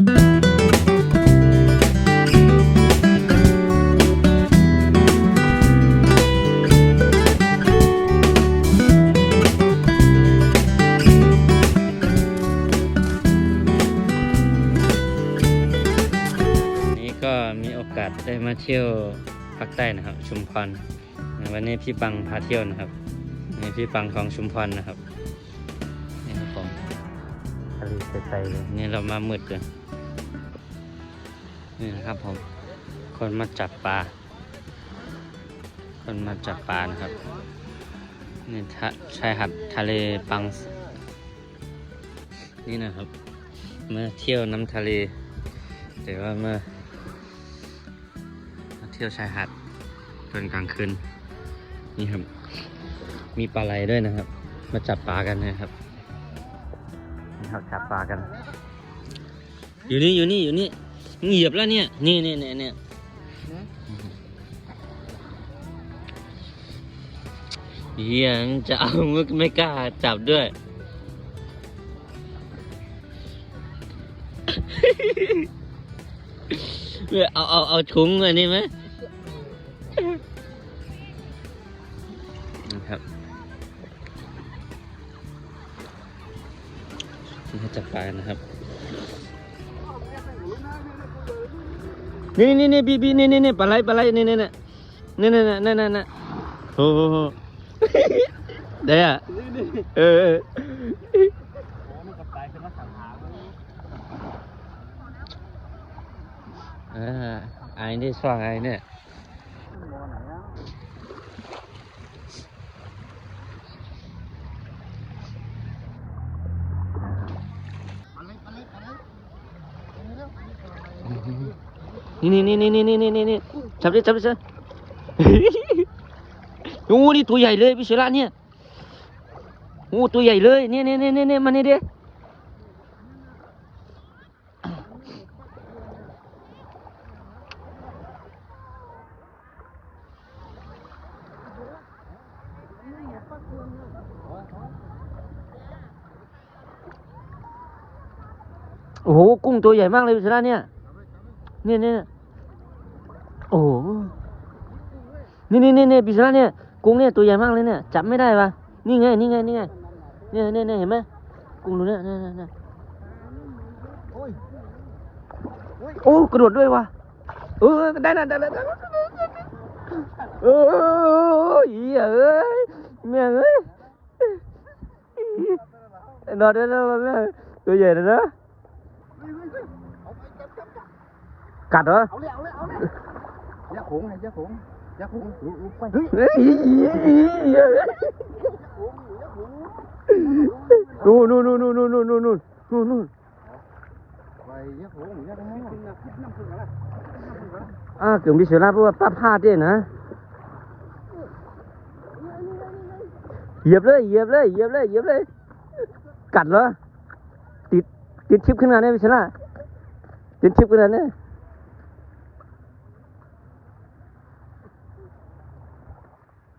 นี้ก็มีโอกาสได้มาเที่ยวภาคใต้นะครับ ชุมพรวันนี้พี่ปังพาเที่ยวนะครับนี่พี่ปังของชุมพรนะครับ ทะเลใสๆเลยนี่เรามามืดเลยนี่นะครับผม คนมาจับปลา คนมาจับปลานะครับนี่ชายหาดทะเลปัง นี่นะครับมาเที่ยวน้ำทะเลแต่ว่าเมื่อมาเที่ยวชายหาดตอนกลางคืนนี่ครับ มีปลาไหลด้วยนะครับ มาจับปลากันนะครับ ครับจับปลากัน อยู่นี่อยู่นี่อยู่นี่เหยียบแล้วเนี่ย นี่นี่เนี่ยเนี่ยเฮียนจะเอาไม่กล้าจับด้วยเว้ยเอาเอาเอาถุงอันนี้ไหม นี่จับปลานะครับ นี่นี่นี่บีบีนี่นี่นี่ปลาไหลปลาไหลนี่นี่นี่นี่นี่นี่นี่นี่นี่โอ้โหเดี๋ยวอเออออเออไอ้นี่สว่างไอ้เนี่ย นี่นี่นี่นี่นี่นี่นี่นี่จับดิจับดิจับโอ้นี่ตัวใหญ่เลยพี่เชล่าเนี่ยโอ้ตัวใหญ่เลยเนี่ยเนี่ยเนี่ยเนี่ยมาเนี่ยเด้โอ้โหกุ้งตัวใหญ่มากเลยพี่เชล่าเนี่ย เนี่ยเนี่ยโอ้โหนี่นี่นี่นี่พิซซ่าเนี่ยกุ้งเนี่ยตัวใหญ่มากเลยเนี่ยจับไม่ได้ปะนี่ไงนี่ไงนี่ไงเนี่ยเนี่ยเนี่ยเห็นไหมกุ้งตัวเนี้ยเนี่ยเนี่ยเนี่ยโอ้กระโดดด้วยวะเออได้นะได้แล้วได้แล้วเออเหี้ยเอ้ยแม่เอ้ยนอนได้แล้วแม่ตัวใหญ่นะ กัดเหรอเอาเลยเอาเลยเอาเลยยาขงไงยาขงยาขงลุกไปเฮ้ยนู่นนู่นนู่นนู่นนู่นนู่นนู่นนู่นนู่นนู่นไปยาขงยาขงอ่าเกิดมีเสียงพูดว่าป้าพลาดด้วยนะเหยียบเลยเหยียบเลยเหยียบเลยเหยียบเลย กัดเหรอติดติดชิปขึ้นมาเนี่ยพี่ชนะติดชิปขึ้นมาเนี่ย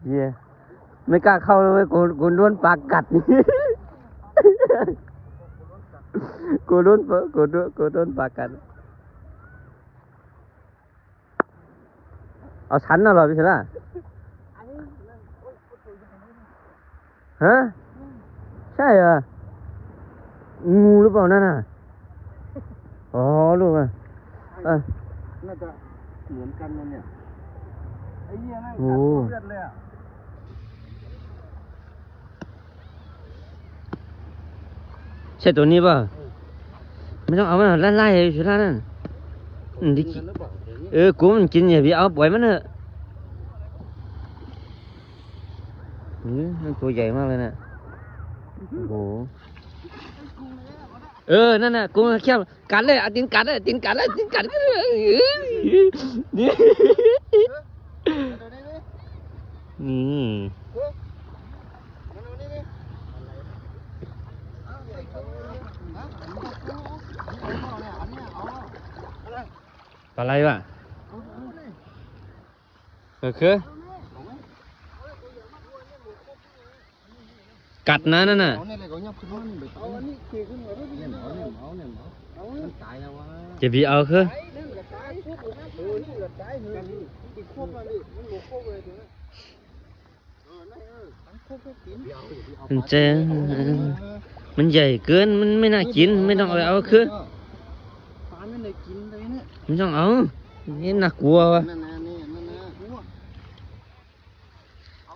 เหี้ยไม่กล้าเข้าเลยเว้ยกูกูโดนปากกัดนี่กูโดนปะกูโดนกูโดนปากกัด เอาฉันน่ะเหรอพี่ชนะฮะใช่เหรองูหรือเปล่านั่นน่ะอ๋อลูกอะเอ้ยน่าจะเหมือนกันนะเนี่ยไอ้เหี้ยแม่งโอ้เลือดเลยอะ ใช่ตัวนี้ป่ะไม่ต้องเอามันไล่ไล่ๆพี่ชนะนั่นอืมดิกินหรือเปล่าเดี๋ยวนี้เออกูมันกินอย่าไปเอาปล่อยมันเถอะอืมมันตัวใหญ่มากเลยนะโอ้โหเออ นั่นน่ะกูแค่กัดเลยอตีนกัดเลยตีนกัดเลยตีนกัดเลยเนี่ อะไรวะเออคือกัดนะนั่นน่ะจะบีเอาคือมันเจมันใหญ่เกินมันไม่น่ากินไม่ต้องเอาคือ ไม่ต้องเอานี่น่ากลัววะนั่นนะนี่นั่นนะหัว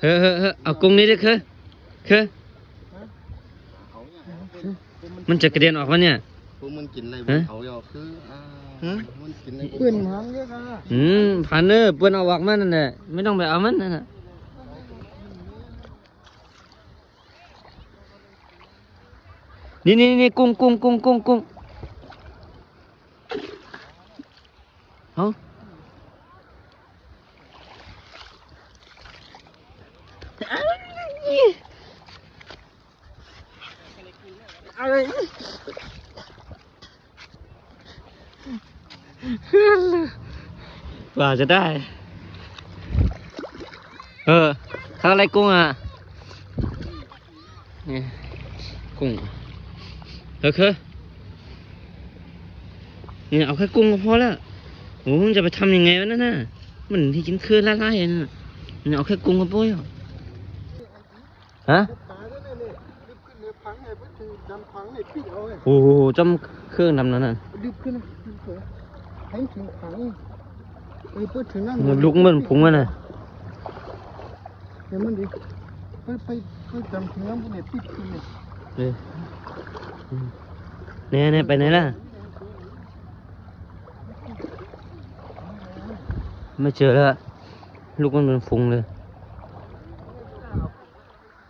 เฮ้อเฮ้อเฮ้อเอากรงนี้ดิคือคือเอาเนี่ยมันจะกระเด็นออกมาเนี่ยพวกมันกินอะไรฮะเอาเอาคืออ่ามันกินอะไรเปื้อนหางเยอะอะอืมผ่านเนอร์เปื้อนเอาออกมานั่นแหละไม่ต้องไปเอามันนั่นน่ะนี่นี่นี่กุ้งกุ้งกุ้งกุ้งกุ้ง เอากว่าจะได้ เออข้าอะไรกุ้งอะนี่กุ้งเออคือนี่เอาแค่กุ้งก็พอแล้ว โอ้มันจะไปทำยังไงวะนั่นน่ะมันที่กินคืนละลายๆนั่นน่ะนี่เอาแค่กุ้งก็พอแล้วฮะตายเนี่ยรีบขึ้นเลยพังไงเพื่อถึงดำพังไอ้พี่เอาไงโอ้โหจำเครื่องดำนั้นน่ะรีบขึ้นนะรีบขึ้นให้ถึงพังไอ้เพื่อถึงนั่นมันลุกเหมันผงมันน่ะเดี๋ยวมันดิไปไปไปดำถึงน้ำพวกเนี่ยปิดขึ้นเนี่ยเนี่ยไปไหนล่ะ ไม่เจอแล้วอะลูกมันเป็นฟุงเลย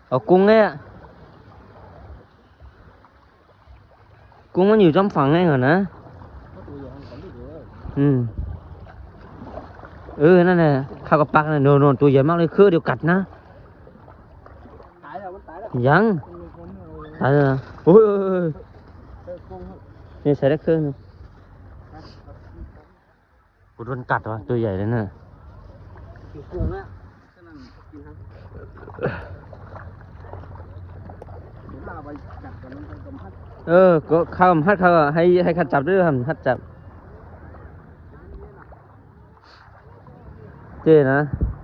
เอากุ้งไงอะกุ้งมันอยู่จอมฝังไงเหรอนะอืมเออนั่นแหละข้าวกับปักน่ะโนนโนนตัวใหญ่มากเลยคือเดี๋ยวกัดนะตายแล้วมันตายแล้วยังตายแล้วนะโอ้ยโอ้ยโอ้ยเออคงนี่ใส่ได้เครื่องหนึงกูโดนกัดวะตัวใหญ่เลยน่ะคือคงอะฉะนั้นกินครับเดี๋ยวเราไปจับกันมันเป็นกำพัดเออ ก็เข้าฮัดเขาอะให้ให้ขัดจับด้วยครับฮัดจับ เจ้นะเ